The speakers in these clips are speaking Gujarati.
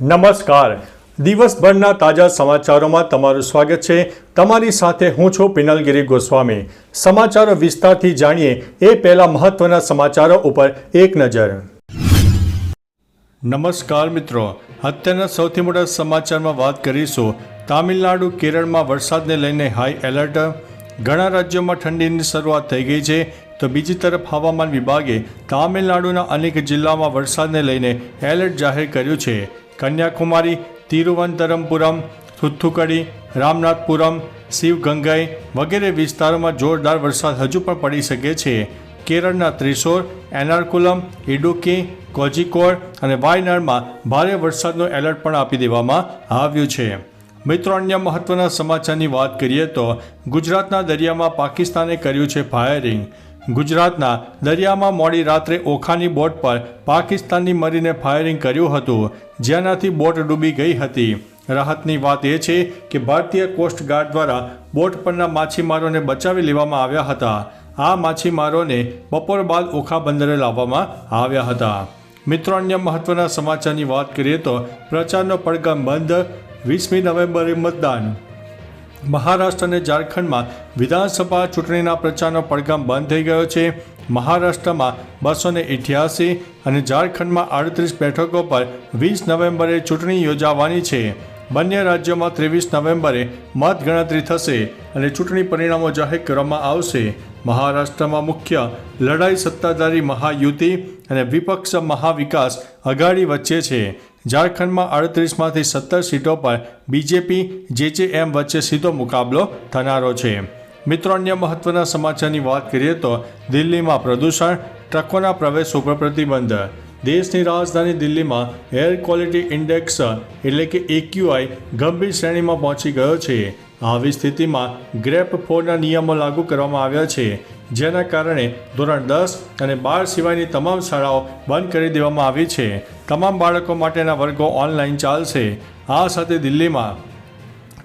નમસ્કાર. દિવસભરના તાજા સમાચારોમાં તમારું સ્વાગત છે. તમારી સાથે હું છું પિનલગીરી ગોસ્વામી. સમાચારો વિસ્તારથી જાણીએ એ પહેલા મહત્વના સમાચારો ઉપર એક નજર. નમસ્કાર મિત્રો. અત્યારના સૌથી મોટા સમાચારમાં વાત કરીશું. તામિલનાડુ, કેરળમાં વરસાદને લઈને હાઈ એલર્ટ ઘણા રાજ્યોમાં ઠંડીની શરૂઆત થઈ ગઈ છે. તો બીજી તરફ હવામાન વિભાગે તામિલનાડુના અનેક જિલ્લામાં વરસાદને લઈને એલર્ટ જાહેર કર્યું છે. કન્યાકુમારી, તિરુવનંતરમપુરમ, થુથુકડી, રામનાથપુરમ, શિવગંગાઈ વગેરે વિસ્તારોમાં જોરદાર વરસાદ હજુ પણ પડી શકે છે. કેરળના ત્રિશોર એર્નાકુલમ ઇડુકી, કોઝિકોડ અને વાયનાડમાં ભારે વરસાદનું એલર્ટ પણ આપી દેવામાં આવ્યું છે. મિત્રો, અન્ય મહત્વના સમાચારની વાત કરીએ તો ગુજરાતના દરિયામાં પાકિસ્તાને કર્યું છે ફાયરિંગ. ગુજરાતના દરિયામાં મોડી રાત્રે ઓખાની બોટ પર પાકિસ્તાનની મરીને ફાયરિંગ કર્યું હતું, જેનાથી બોટ ડૂબી ગઈ હતી. રાહતની વાત એ છે કે ભારતીય કોસ્ટગાર્ડ દ્વારા બોટ પરના માછીમારોને બચાવી લેવામાં આવ્યા હતા. આ માછીમારોને બપોર બાદ ઓખા બંદરે લાવવામાં આવ્યા હતા. મિત્રો, અન્ય મહત્વના સમાચારની વાત કરીએ તો પ્રચારનો પડઘમ બંધ, વીસમી નવેમ્બરે મતદાન મહારાષ્ટ્ર અને ઝારખંડમાં વિધાનસભા ચૂંટણીના પ્રચારનો પડઘમ બંધ થઈ ગયો છે. મહારાષ્ટ્રમાં બસો ને ઇઠ્યાસી અને ઝારખંડમાં આડત્રીસ બેઠકો પર વીસ નવેમ્બરે ચૂંટણી યોજાવાની છે. બંને રાજ્યોમાં ત્રેવીસ નવેમ્બરે મતગણતરી થશે અને ચૂંટણી પરિણામો જાહેર કરવામાં આવશે. મહારાષ્ટ્રમાં મુખ્ય લડાઈ સત્તાધારી મહાયુતિ અને વિપક્ષ મહાવિકાસ અઘાડી વચ્ચે છે. ઝારખંડમાં અડત્રીસમાંથી સત્તર સીટો પર બીજેપી, જેજેએમ વચ્ચે સીધો મુકાબલો થનારો છે. મિત્રો, અન્ય મહત્વના સમાચારની વાત કરીએ તો દિલ્હીમાં પ્રદૂષણ, ટ્રકોના પ્રવેશ ઉપર પ્રતિબંધ. દેશની રાજધાની દિલ્હીમાં એર ક્વોલિટી ઇન્ડેક્સ એટલે કે એક્યુઆઈ ગંભીર શ્રેણીમાં પહોંચી ગયો છે. આવી સ્થિતિમાં ગ્રેપ ફોરના નિયમો લાગુ કરવામાં આવ્યા છે. જેના કારણે ધોરણ દસ અને બાર સિવાયની તમામ શાળાઓ બંધ કરી દેવામાં આવી છે. તમામ બાળકો માટેના વર્ગો ઓનલાઈન ચાલશે. આ સાથે દિલ્હીમાં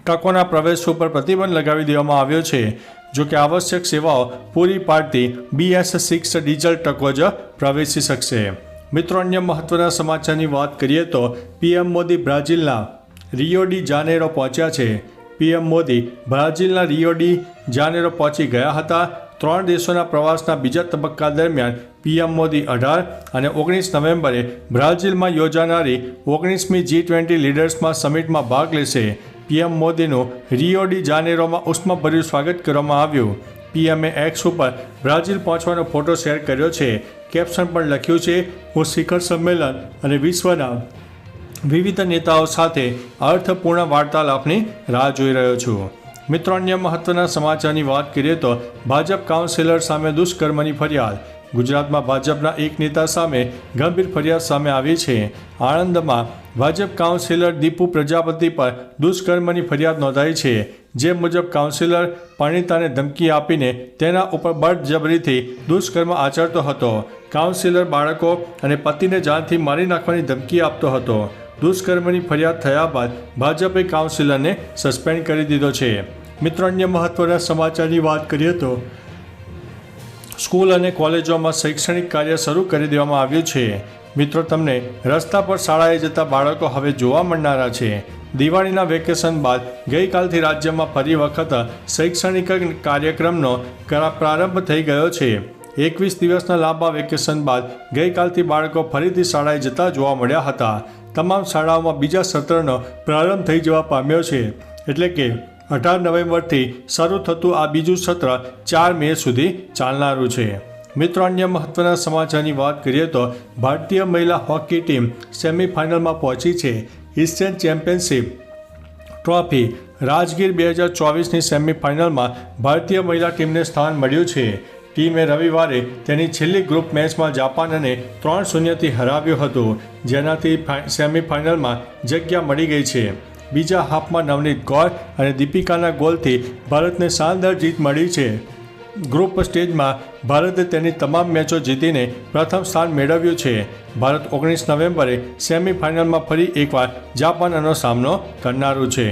ટકોના પ્રવેશ ઉપર પ્રતિબંધ લગાવી દેવામાં આવ્યો છે. જો કે આવશ્યક સેવાઓ પૂરી પાડતી બીએસ સિક્સ ડીઝલ ટકો જ પ્રવેશી શકશે. મિત્રો, અન્ય મહત્વના સમાચારની વાત કરીએ તો પીએમ મોદી બ્રાઝિલના રિયો ડી જાનેરો પહોંચ્યા છે. પીએમ મોદી બ્રાઝિલના રિયો ડી જાનેરો પહોંચી ગયા હતા. ત્રણ દેશોના પ્રવાસના બીજા તબક્કા દરમિયાન પીએમ મોદી અઢાર અને ઓગણીસ નવેમ્બરે બ્રાઝિલમાં યોજાનારી ઓગણીસમી જી ટ્વેન્ટી લીડર્સમાં સમિટમાં ભાગ લેશે. પીએમ મોદીનું રિયો જાનેરોમાં ઉષ્માભર્યું સ્વાગત કરવામાં આવ્યું. પીએમએ એક્સ ઉપર બ્રાઝિલ પહોંચવાનો ફોટો શેર કર્યો છે. કેપ્શન પણ લખ્યું છે, હું શિખર સંમેલન અને વિશ્વના વિવિધ નેતાઓ સાથે અર્થપૂર્ણ વાર્તાલાપની રાહ જોઈ રહ્યો છું. મિત્રો, અન્ય મહત્વના સમાચારની વાત કરીએ તો ભાજપ કાઉન્સિલર સામે દુષ્કર્મની ફરિયાદ. ગુજરાતમાં ભાજપના એક નેતા સામે ગંભીર ફરિયાદ સામે આવી છે. આણંદમાં ભાજપ કાઉન્સિલર દીપુ પ્રજાપતિ પર દુષ્કર્મની ફરિયાદ નોંધાઈ છે. જે મુજબ કાઉન્સિલર પરિણીતાને ધમકી આપીને તેના ઉપર બળજબરીથી દુષ્કર્મ આચરતો હતો. કાઉન્સિલર બાળકો અને પતિને જાનથી મારી નાખવાની ધમકી આપતો હતો. દુષ્કર્મની ફરિયાદ થયા બાદ ભાજપે કાઉન્સિલરને સસ્પેન્ડ કરી દીધો છે. મિત્રો, અન્ય મહત્વના સમાચારની વાત કરીએ તો સ્કૂલ અને કોલેજોમાં શૈક્ષણિક કાર્ય શરૂ કરી દેવામાં આવ્યું છે. મિત્રો, તમને રસ્તા પર શાળાએ જતા બાળકો હવે જોવા મળનારા છે. દિવાળીના વેકેશન બાદ ગઈકાલથી રાજ્યમાં ફરી વખત શૈક્ષણિક કાર્યક્રમનો પ્રારંભ થઈ ગયો છે. એકવીસ દિવસના લાંબા વેકેશન બાદ ગઈકાલથી બાળકો ફરીથી શાળાએ જતા જોવા મળ્યા હતા. તમામ શાળાઓમાં બીજા સત્રનો પ્રારંભ થઈ જવા પામ્યો છે. એટલે કે અઢાર નવેમ્બરથી શરૂ થતું આ બીજું સત્ર ચાર મે સુધી ચાલનારું છે. મિત્રો, અન્ય મહત્વના સમાચારની વાત કરીએ તો ભારતીય મહિલા હોકી ટીમ સેમિફાઇનલમાં પહોંચી છે. એશિયન ચેમ્પિયનશિપ ટ્રોફી રાજગીર બે હજાર ચોવીસની સેમિફાઇનલમાં ભારતીય મહિલા ટીમને સ્થાન મળ્યું છે. ટીમે રવિવારે તેની છેલ્લી ગ્રુપ મેચમાં જાપાનને ત્રણ શૂન્યથી હરાવ્યું હતું. જેનાથી સેમીફાઇનલમાં જગ્યા મળી ગઈ છે. બીજા હાફમાં નવનીત કૌર અને દીપિકાના ગોલથી ભારતને શાનદાર જીત મળી છે. ગ્રુપ સ્ટેજમાં ભારતે તેની તમામ મેચો જીતીને પ્રથમ સ્થાન મેળવ્યું છે. ભારત ઓગણીસ નવેમ્બરે સેમીફાઇનલમાં ફરી એકવાર જાપાનનો સામનો કરનારું છે.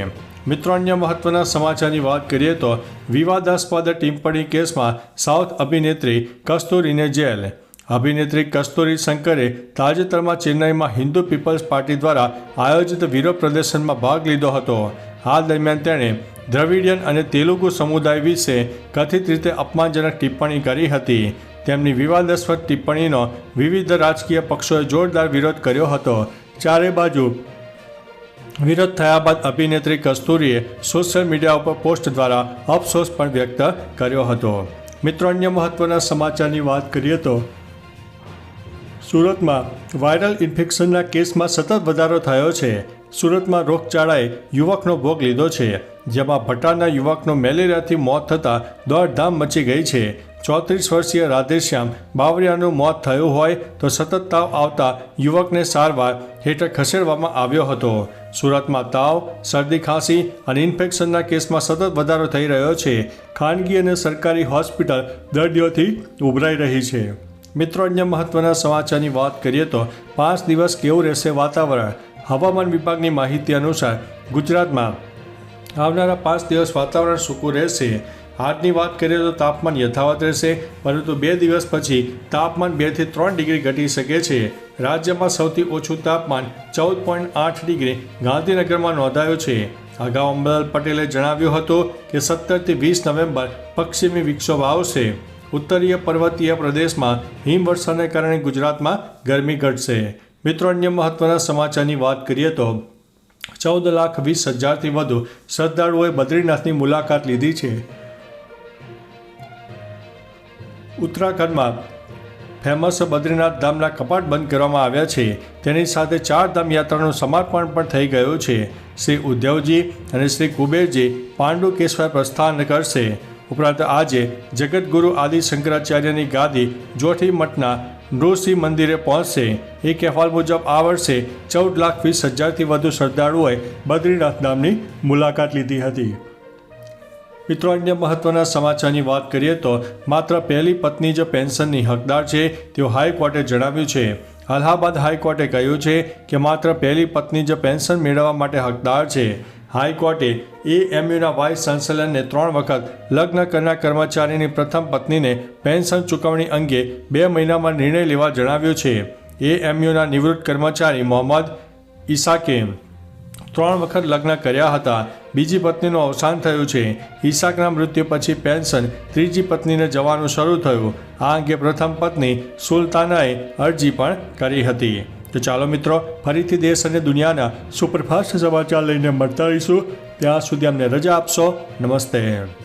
મિત્રો, અન્ય મહત્વના સમાચારની વાત કરીએ તો વિવાદાસ્પદ ટિપ્પણી કેસમાં સાઉથ અભિનેત્રી કસ્તુરીને જેલ. અભિનેત્રી કસ્તુરી શંકરે તાજેતરમાં ચેન્નઈમાં હિન્દુ પીપલ્સ પાર્ટી દ્વારા આયોજિત વિરોધ પ્રદર્શનમાં ભાગ લીધો હતો. આ દરમિયાન તેણે દ્રવિડિયન અને તેલુગુ સમુદાય વિશે કથિત રીતે અપમાનજનક ટિપ્પણી કરી હતી. તેમની વિવાદાસ્પદ ટિપ્પણીનો વિવિધ રાજકીય પક્ષોએ જોરદાર વિરોધ કર્યો હતો. ચારે બાજુ વિરોધ થયા બાદ અભિનેત્રી કસ્તુરીએ સોશિયલ મીડિયા ઉપર પોસ્ટ દ્વારા અફસોસ પણ વ્યક્ત કર્યો હતો. મિત્રો, અન્ય મહત્વના સમાચારની વાત કરીએ તો, સુરતમાં વાયરલ ઇન્ફેક્શનના કેસમાં સતત વધારો થયો છે. સુરતમાં રોગચાળાએ યુવકનો ભોગ લીધો છે. જેમાં ભટારના યુવકનો મેલેરિયાથી મોત થતાં દોડધામ મચી ગઈ છે. ચોત્રીસ વર્ષીય રાધેશ્યામ બાવરિયાનું મોત થયું હોય તો સતત તાવ આવતા યુવકને સારવાર હેઠળ ખસેડવામાં આવ્યો હતો. સુરતમાં તાવ, શરદી ખાંસી અને ઇન્ફેક્શનના કેસમાં સતત વધારો થઈ રહ્યો છે. ખાનગી અને સરકારી હોસ્પિટલ દર્દીઓથી ઉભરાઈ રહી છે. મિત્રો, અન્ય મહત્વના સમાચારની વાત કરીએ તો પાંચ દિવસ કેવું રહેશે વાતાવરણ? હવામાન વિભાગની માહિતી અનુસાર ગુજરાતમાં આવનારા પાંચ દિવસ વાતાવરણ સૂકું રહેશે. આજની વાત કરીએ તો તાપમાન યથાવત રહેશે, પરંતુ બે દિવસ પછી તાપમાન બેથી ત્રણ ડિગ્રી ઘટી શકે છે. રાજ્યમાં સૌથી ઓછું તાપમાન ચૌદ પોઈન્ટ આઠ ડિગ્રી ગાંધીનગરમાં નોંધાયું છે. અગાઉ અંબલાલ પટેલે જણાવ્યું હતું કે સત્તરથી વીસ નવેમ્બર પશ્ચિમી વિક્ષોભ આવશે. ઉત્તરીય પર્વતીય પ્રદેશમાં હિમવર્ષાને કારણે ગુજરાતમાં ગરમી ઘટશે. મિત્રો, અન્ય મહત્વના સમાચારની વાત કરીએ તો ચૌદ લાખ વીસ હજારથી વધુ શ્રદ્ધાળુઓએ બદ્રીનાથની મુલાકાત લીધી છે. ઉત્તરાખંડમાં ફેમસ બદ્રીનાથ ધામના કપાટ બંધ કરવામાં આવ્યા છે. તેની સાથે ચાર ધામ યાત્રાનું સમર્પણ પણ થઈ ગયું છે. શ્રી ઉદ્ધવજી અને શ્રી કુબેરજી પાંડુકેશ્વર પ્રસ્થાન કરશે. ઉપરાંત આજે જગતગુરુ આદિ શંકરાચાર્યની ગાદી જોઠી મઠના નૃસિંહ મંદિરે પહોંચશે. એક અહેવાલ મુજબ આ વર્ષે ચૌદ લાખ વીસ હજારથી વધુ શ્રદ્ધાળુઓએ બદ્રીનાથ ધામની મુલાકાત લીધી હતી. મિત્રો, અન્ય મહત્વના સમાચારની વાત કરીએ તો માત્ર પહેલી પત્ની જ પેન્શનની હકદાર છે તેવું હાઈકોર્ટે જણાવ્યું છે. અલ્હાબાદ હાઈકોર્ટે કહ્યું છે કે માત્ર પહેલી પત્ની જ પેન્શન મેળવવા માટે હકદાર છે. હાઈકોર્ટે એએમયુના વાઇસ ચાન્સેલરને ત્રણ વખત લગ્ન કરનાર કર્મચારીની પ્રથમ પત્નીને પેન્શન ચૂકવણી અંગે બે મહિનામાં નિર્ણય લેવા જણાવ્યું છે. એએમયુના નિવૃત્ત કર્મચારી મોહમ્મદ ઈસાકે ત્રણ વખત લગ્ન કર્યા હતા. બીજી પત્નીનું અવસાન થયું છે. ઈસાકના મૃત્યુ પછી પેન્શન ત્રીજી પત્નીને જવાનું શરૂ થયું. આ અંગે પ્રથમ પત્ની સુલતાનાએ અરજી પણ કરી હતી. તો ચાલો મિત્રો, ફરીથી દેશ અને દુનિયાના સુપરફાસ્ટ સમાચાર લઈને મળતા રહીશું. ત્યાં સુધી અમને રજા આપશો. નમસ્તે.